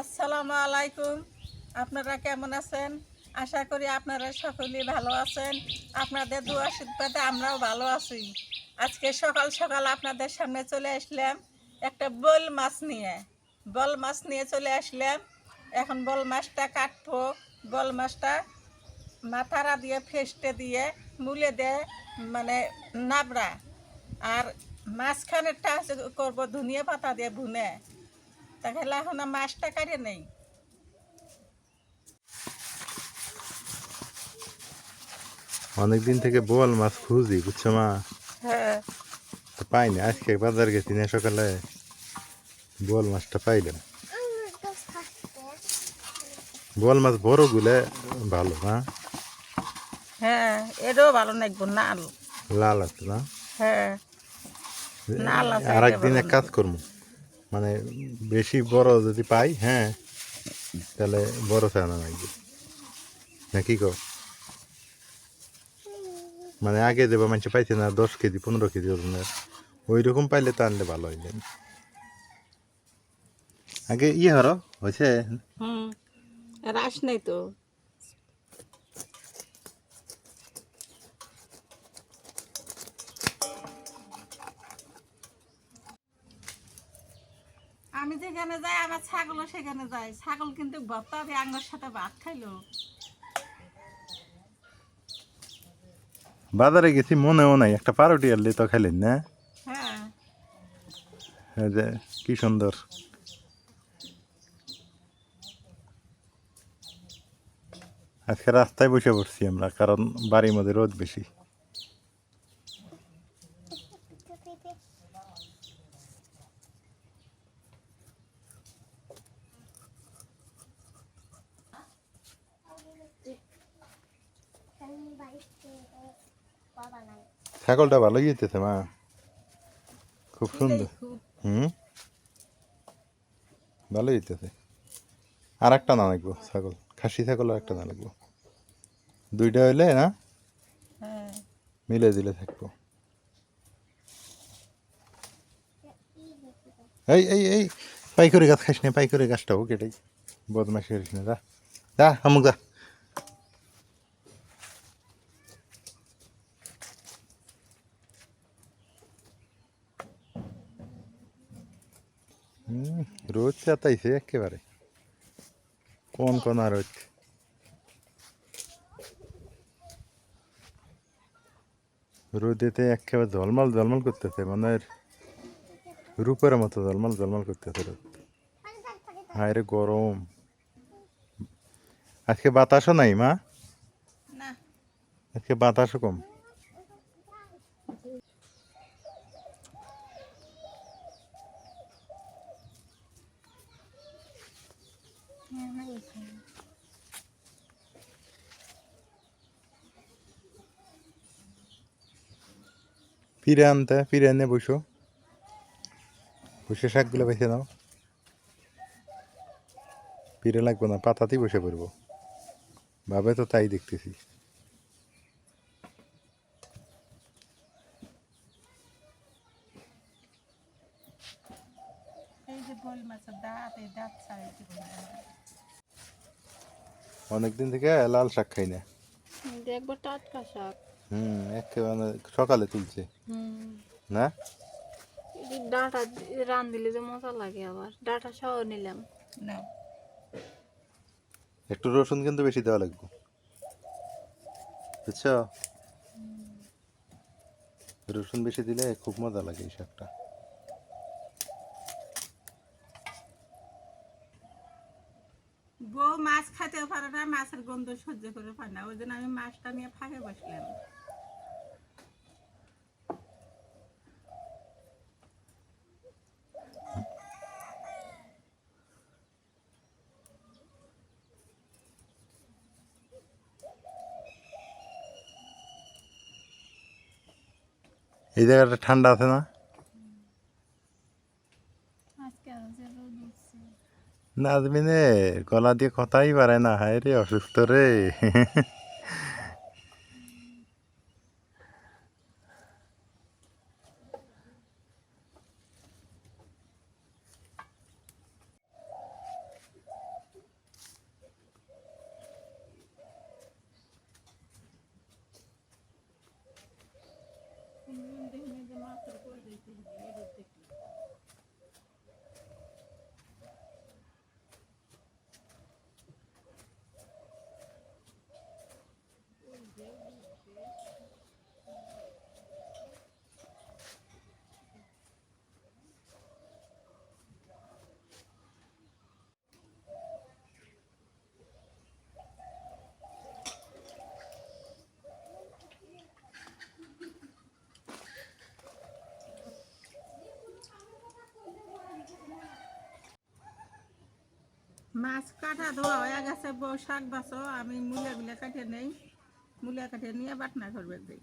আসসালামু আলাইকুম। আপনারা কেমন আছেন? আশা করি আপনারা সকলেই ভালো আছেন। আপনাদের দোয়া আশীর্বাদে আমরাও ভালো আছি। আজকে সকাল সকাল আপনাদের সামনে চলে আসলাম একটা বল মাছ নিয়ে। বল মাছ নিয়ে চলে আসলাম। এখন বল মাছটা কাটবো। বল মাছটা মাথারা দিয়ে ফেস্টে দিয়ে মুলে দিয়ে মানে নাবড়া। আর মাঝখানেরটা করব ধনিয়া পাতা দিয়ে ভুনে। তাহলে এখন মাছটা কাটে নেই। অনেকদিন থেকে বোয়াল মাছ খুঁজি বুঝছ মা? হ্যাঁ। পাইনি আজকে বাজার গেছি না সকালে বোয়াল মাছটা পাইলাম। বোয়াল মাছ বড় গুলে ভালো না হ্যাঁ এটাও ভালো লাগবো নাল? লাল আছে না? হ্যাঁ। লাল আর একদিন এক কাজ করব মানে বেশি বড় যদি পাই হ্যাঁ তাহলে বড় চানা লাগবে। না কি মানে আগে দেবো মানুষ পাইছে না, দশ কেজি, পনেরো কেজি ওজনের ওই রকম পাইলে তো আনলে ভালো হইলে আগে ইয়ে হরো হয়েছে রাস নেই তো। আমি যেখানে যাই আমার ছাগলও সেখানে যায়। ছাগল কিন্তু ভত্তা দিয়ে আঙ্গুর সাথে ভাত খাইলো। বাজারে গেছি মনেও নাই। একটা পারোটি আনলে তো খাইলেন না? হ্যাঁ। যে কি সুন্দর। আজকে রাস্তায় বসে পড়ছি আমরা কারণ বাড়ির মধ্যে রোদ বেশি। ছাগলটা ভালোই যেতেছে মা। খুব সুন্দর। হুম? ভালোই হইতেছে আর একটা না লাগবো ছাগল। খাসি ছাগল আর একটা না লাগবো। দুইটা হইলে না হ্যাঁ। মিলে দিলে থাকব। এই এই এই পাইকরি গাছ খাইস না পাইকরি গাছটাও কেটেই বদমাশি করিস না যা। যা আমুক যা হুম, রোদ চাতাইছে একেবারে কোন কোন আর হচ্ছে রোদেতে একেবারে ঝলমল ঝলমল করতেছে মনে হয় রূপের মতো ঝলমল ঝলমল করতেছে রোদ। হায় রে গরম। আজকে বাতাসও নাই মা? আজকে বাতাসও কম। ফিরে আনতে ফিরে এনে বসো। বসে শাকগুলো বেছে নাও। ফিরে লাগবে না পাতাতেই বসে পড়ব। ভাবে তো তাই দেখতেছি। অনেকদিন থেকে লাল শাক খাই না। দেখব টাটকা শাক। হুম একেবারে সকালে তুলছে। না? ডাঁটা রান দিলে যে মজা লাগে আবার। ডাঁটা সহ নিলাম। না। একটু রসুন কিন্তু বেশি দেওয়া লাগবে। বুঝছ? রসুন বেশি দিলে খুব মজা লাগে এই শাকটা। বউ মাছ খেতে পারে না মাছের গন্ধ সহ্য করে পারে না। ওই জন্য আমি মাছটা নিয়ে ফাঁকে বসলাম। এই জায়গাটা ঠান্ডা আছে না? আজকে আরও যে রোদ উঠছে। নাজমিনে গলা দিয়ে কথাই পারে না। হায় রে অসুস্থ রে। Thank you. মাছ কাটা ধোয়া হয়ে গেছে, বউ শাক বাছো, আমি মূলাগুলো কাটিয়ে নেই। মূলা কাটিয়ে নিয়ে বাটনা করবে দিই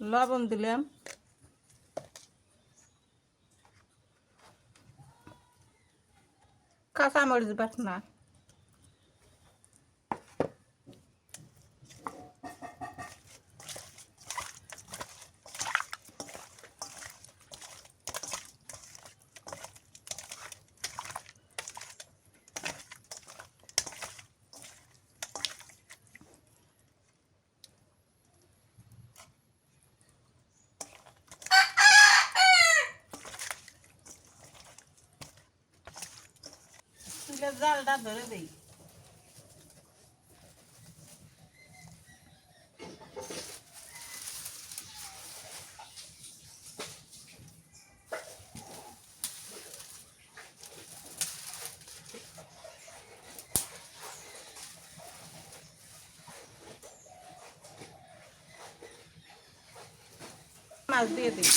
লবণ দিলাম। কাঁচামরিচ বাটনা। জালটা ধরে দেই। মাছ দিয়ে দিই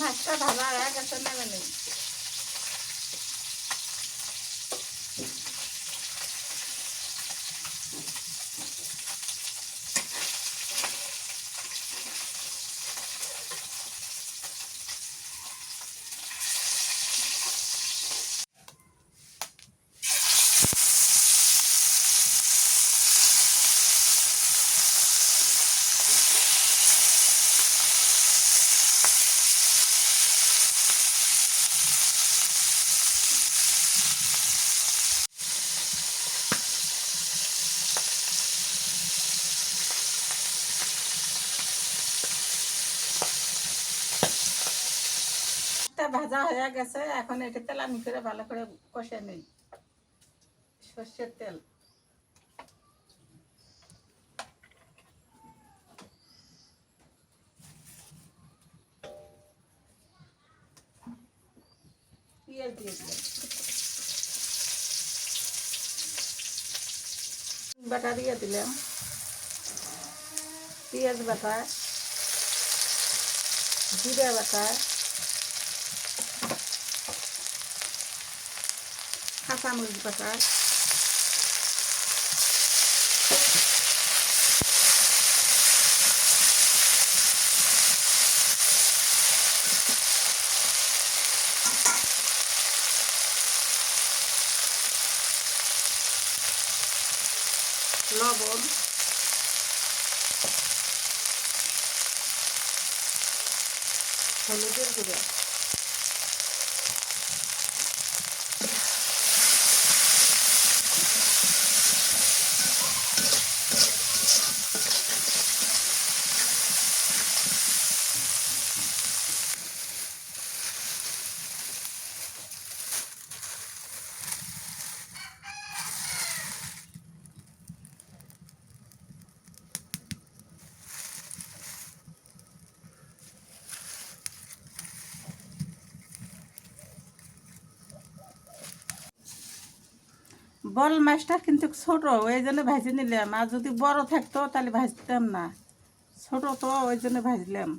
মাছটা ভালো হয়ে গেছে নেমে নেই টা ভাজা হয়ে গেছে, এখন এটা তেল আমি করে ভালো করে কষে নেই। সর্ষের তেল। পেঁয়াজ বাটা দিয়ে দিলাম। পেঁয়াজ বাটা, জিরা বাটা কাঁচামরিচ বাটা লবণ হলুদের গুঁড়ো বল মাছটা কিন্তু ছোট, ওই জন্য ভাজি নিলাম। আর যদি বড় থাকতো, তাহলে ভাজতাম না। ছোট তো, ওই জন্য ভাজলাম।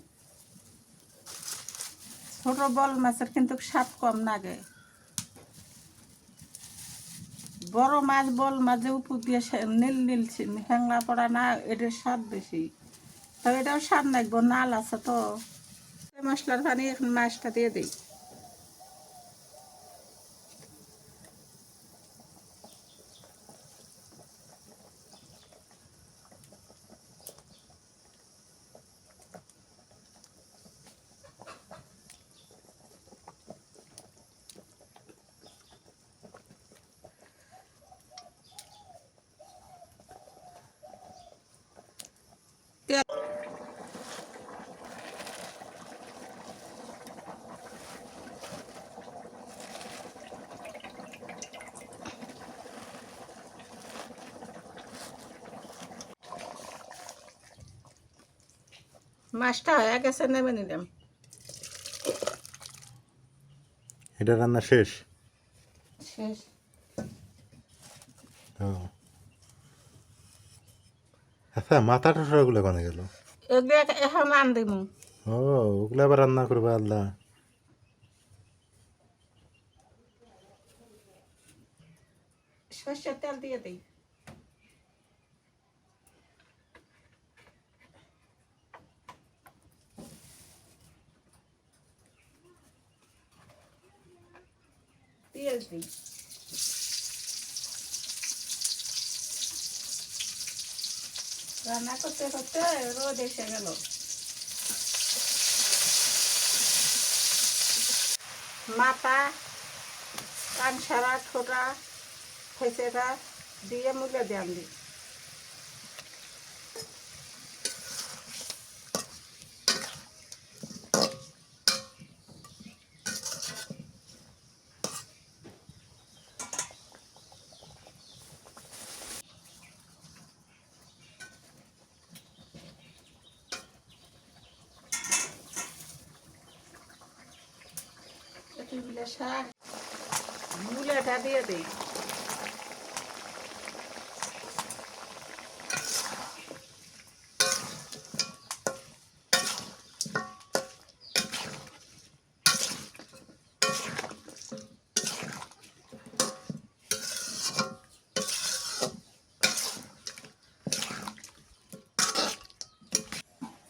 ছোট বল মাছের কিন্তু স্বাদ কম লাগে। বড় মাছ বল মাঝে উপর দিয়ে নীল নীল হ্যাংলা পড়া না, এটার স্বাদ বেশি। তবে এটাও স্বাদ লাগবো, নাল আছে তো। মশলার পানি এখন মাছটা দিয়ে দিই। মাছটা হয়ে গেছে নেমে নিলাম এটা রান্না শেষ? শেষ। আচ্ছা মাথা টসরাগুলো কোনে গেল? এখন আন দিমু। ও ওগুলো আবার রান্না করবে আল্লাহ। সর্ষের তেল দিয়ে দিই। পেঁয়াজ রান্না করতে করতে রোদ এসে গেল। মাথা, কানসারা, ঠোঁটা, ফেসেটা দিয়ে মূল্য দেন দিই শাক।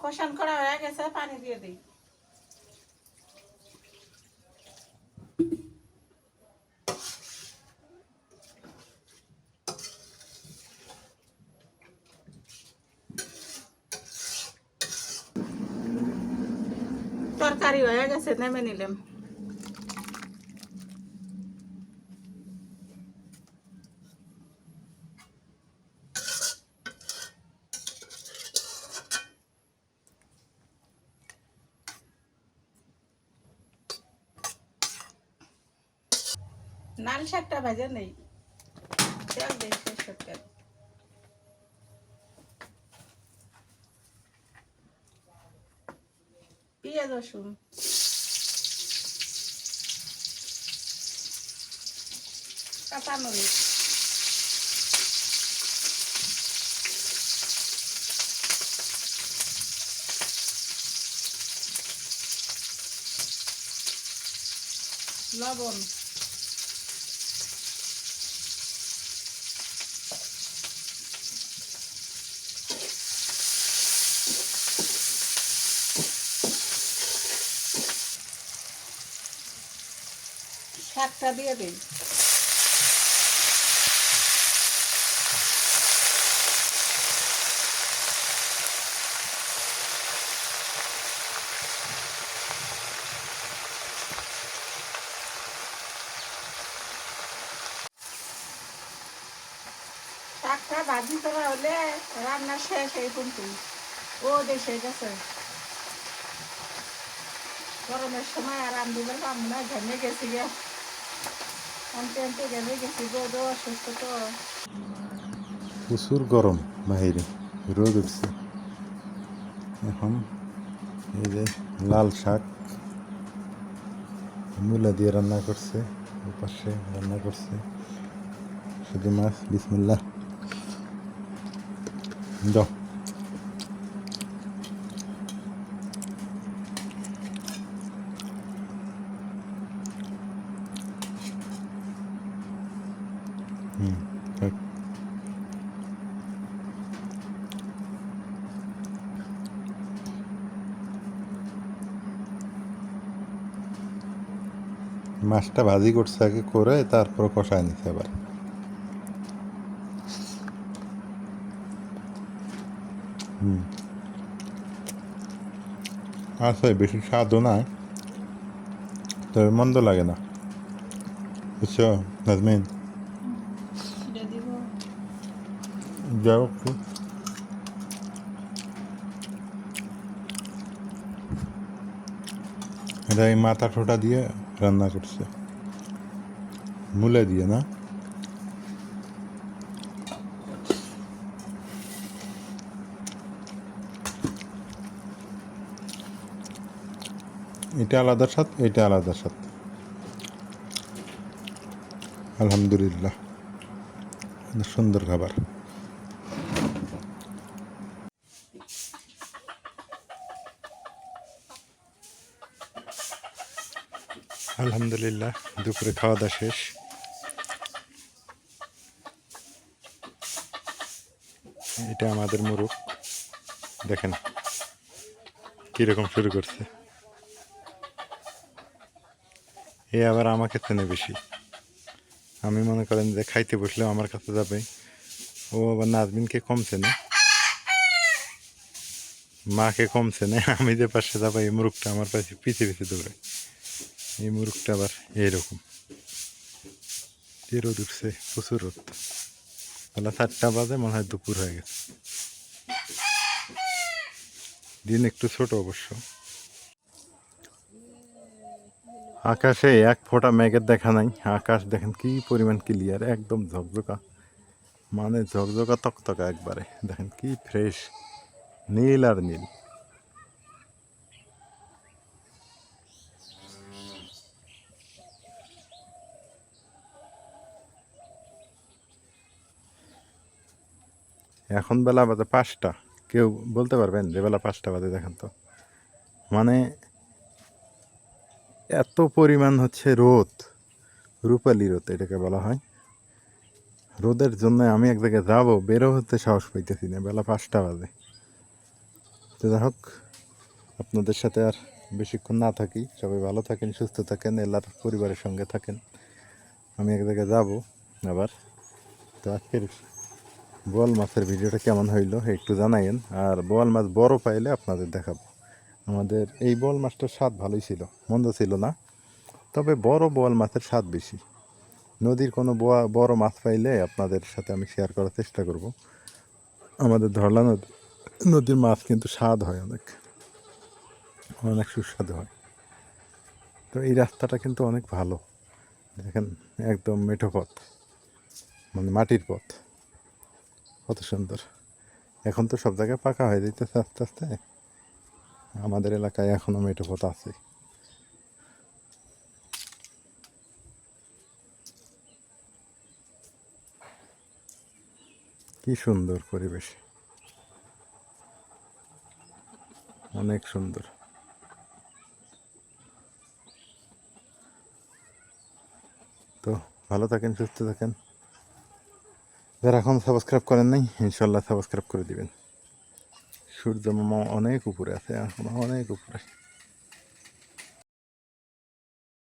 কষান করা হয়ে গেছে পানি দিয়ে দিই। হয়ে গেছে নেমে নিলাম লাল শাকটা ভাজা নেই। তেল দিই সরষের তেল পেঁয়াজ রসুন। কাঁচা মরিচ লবণ। শাকটা দিয়ে দিই শাকটা ভাজি করা হলে রান্না শেষ এই কিন্তু ও দেশে গেছে গরমের সময় আর রান্ধিবার পাম না, ঘেমে গেছি গে আনতে আনতে ঘেমে গেছি গো গো অসুস্থ তো প্রচুর গরম বাহিরে রোদ উঠছে। এখন এই যে লাল শাক মূলা দিয়ে রান্না করছে পাশে রান্না করছে। শুধু মাছ, বিসমুল্লাহ। যাও। মাছটা ভাজি করছে আগে করে তারপর কষায় নিছে আবার। হুম। আছে বেশি স্বাদও না তবে মন্দ লাগে না। বুঝছ নাজমিন? যাও এটা এই মাথা ঠোঁটা দিয়ে রান্না করছে মূলে দিয়ে না এটা আলাদা স্বাদ এটা আলাদা স্বাদ আলহামদুলিল্লাহ সুন্দর খাবার আলহামদুলিল্লাহ, দুপুরে খাওয়া দাওয়া শেষ। এটা আমাদের মুরুখ দেখেন কীরকম শুরু করছে। এ আবার আমাকে চেনে বেশি। আমি মনে করেন যে খাইতে বসলেও আমার কাছে যাবে। ও আবার নাজমিনকে কম চেনে। মাকে কম চেনে। আমি যে পাশে যাব, এই মুরুখটা আমার পাশে পিছে পিছে দৌড়ে এই মুরুখটা আবার এইরকম। রোদ উঠছে প্রচুর রোদ। বেলা চারটা বাজে, মনে হয় দুপুর হয়ে গেছে। দিন একটু ছোট অবশ্য। আকাশে এক ফোঁটা মেঘের দেখা নাই। আকাশ দেখেন কি পরিমাণ ক্লিয়ার একদম ঝকঝকা। মানে ঝকঝকা তকতকা একবারে। দেখেন কি ফ্রেশ নীল আর নীল। এখন বেলা বাজে পাঁচটা। কেউ বলতে পারবেন যে বেলা পাঁচটা বাজে, দেখেন তো। মানে এত পরিমাণ হচ্ছে রোদ, রূপালি রোদ এটাকে বলা হয়। রোদের জন্য আমি এক জায়গায় যাব, বেরো হতে সাহস পাইতেছি না, বেলা পাঁচটা বাজে। তো যাই হোক, আপনাদের সাথে আর বেশিক্ষণ না থাকি। সবাই ভালো থাকেন, সুস্থ থাকেন, এলার পরিবারের সঙ্গে থাকেন। আমি এক জায়গায় যাব আবার। তো আজকের বোয়াল মাছের ভিডিওটা কেমন হইল একটু জানাইন আর বোয়াল মাছ বড় পাইলে আপনাদের দেখাবো। আমাদের এই বোয়াল মাছটার স্বাদ ভালোই ছিল, মন্দ ছিল না। তবে বড় বোয়াল মাছের স্বাদ বেশি। নদীর কোনো বোয়া, বড় মাছ পাইলে আপনাদের সাথে আমি শেয়ার করার চেষ্টা করব। আমাদের ধরলা নদী, নদীর মাছ কিন্তু স্বাদ হয় অনেক। অনেক সুস্বাদু হয়। তো এই রাস্তাটা কিন্তু অনেক ভালো। দেখেন, একদম মেঠো পথ। মানে মাটির পথ। কত সুন্দর। এখন তো সব জায়গায় পাকা হয়ে যেতেছে আস্তে আস্তে। আমাদের এলাকায় এখনও মেঠো পথ আছে। কি সুন্দর পরিবেশ। অনেক সুন্দর। তো, ভালো থাকেন, সুস্থ থাকেন। যারা এখন সাবস্ক্রাইব করেন নাই ইনশাল্লাহ সাবস্ক্রাইব করে দিবেন। সূর্য মামা অনেক উপরে আছে, এখন অনেক উপরে।